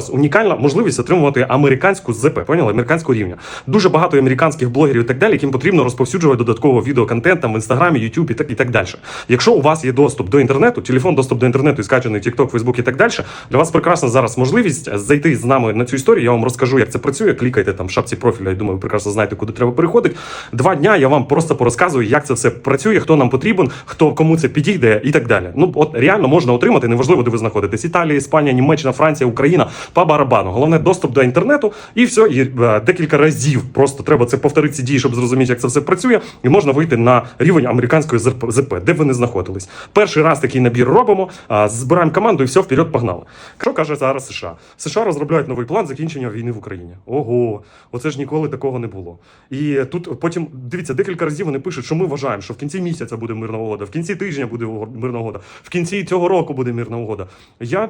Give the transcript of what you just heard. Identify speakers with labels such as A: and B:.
A: унікальна можливість отримувати американську ЗП, поняли? Американського рівня. Дуже багато американських блогерів і так далі, яким потрібно розповсюджувати додатково відеоконтент там в інстаграмі, Ютуб і так і так далі. Якщо у вас є доступ до інтернету, телефон, доступ до інтернету і скачаний TikTok, Facebook і так далі, для вас прекрасна зараз можливість зайти з нами на цю історію. Я вам розкажу, як це працює. Клікайте там в шапці профіля. Я думаю, ви прекрасно знаєте, куди треба переходити. Два дня я вам просто порозказую, як це все працює, хто нам потрібен, хто кому це підійде і так далі. Ну от реально можна отримати, неважливо, де ви знаходитесь. Італія, Іспанія, Німеччина, Франція, Україна по барабану. Головне доступ до інтернету, і все. І е, декілька разів просто треба це повторити ці дії, щоб зрозуміти, як це все працює, і можна вийти на рівень американської ЗП, де не знаходились. Перший раз такий набір робимо, збираємо команду і все вперед погнали. Що каже зараз США? США розробляють новий план закінчення війни в Україні. Ого, оце ж ніколи такого не було. І тут потім дивіться, декілька разів вони пишуть, що ми вважаємо, що в кінці місяця буде мирна угода, в кінці тижня буде мирна угода, в кінці цього року буде мирна угода. Я